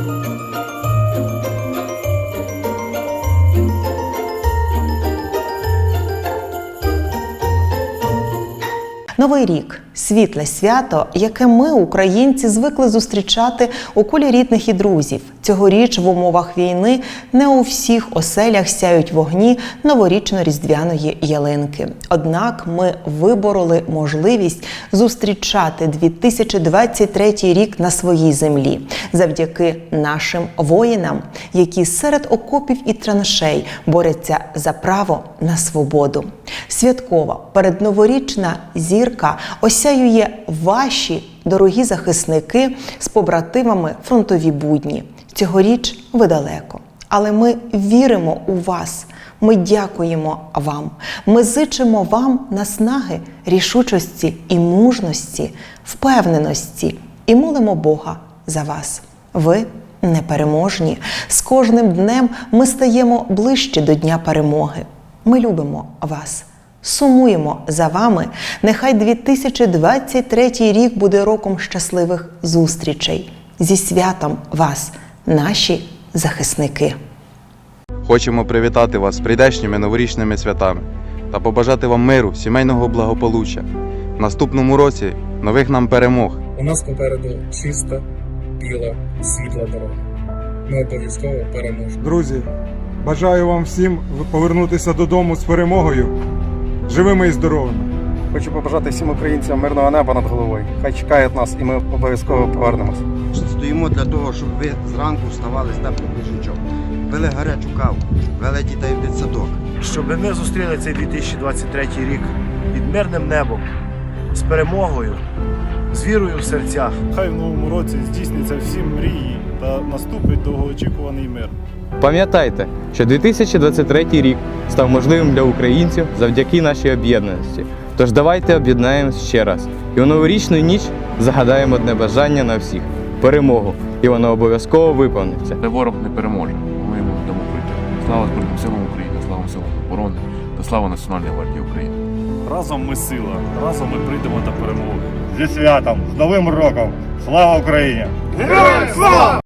Thank you. Новий рік світле свято, яке ми, українці, звикли зустрічати у колі рідних і друзів. Цьогоріч в умовах війни не у всіх оселях сяють вогні новорічно-різдвяної ялинки. Однак ми вибороли можливість зустрічати 2023 рік на своїй землі завдяки нашим воїнам, які серед окопів і траншей борються за право на свободу. Святкова передноворічна зірка осяює ваші дорогі захисники з побратимами фронтові будні. Цьогоріч ви далеко, але ми віримо у вас. Ми дякуємо вам. Ми зичимо вам наснаги, рішучості і мужності, впевненості і молимо Бога за вас. Ви непереможні. З кожним днем ми стаємо ближче до Дня перемоги. Ми любимо вас. Сумуємо за вами. Нехай 2023 рік буде роком щасливих зустрічей. Зі святом вас, наші захисники. Хочемо привітати вас з прийдешніми новорічними святами та побажати вам миру, сімейного благополуччя. В наступному році нових нам перемог. У нас попереду чиста, біла, світла дорога. Ми обов'язково переможемо. Друзі, бажаю вам всім повернутися додому з перемогою, живими і здоровими. Хочу побажати всім українцям мирного неба над головою. Хай чекають нас, і ми обов'язково повернемося. Стоїмо для того, щоб ви зранку вставали з теплих ліжечок, пили гарячу каву, вели дітей в дитсадок. щоб ми зустріли цей 2023 рік під мирним небом, з перемогою, з вірою в серцях. Хай в новому році здійсняться всі мрії та наступить довгоочікуваний мир. Пам'ятайте, що 2023 рік став можливим для українців завдяки нашій об'єднаності. Тож давайте об'єднаємось ще раз і у новорічну ніч загадаємо одне бажання на всіх перемогу, і воно обов'язково виповниться. Де ворог не переможе, ми йому дамо прийти. Слава Збройним силам України, слава силам оборони та слава Національній гвардії України. Разом ми сила, разом ми прийдемо до перемоги. Зі святом, з Новим роком! Слава Україні! Героям слава!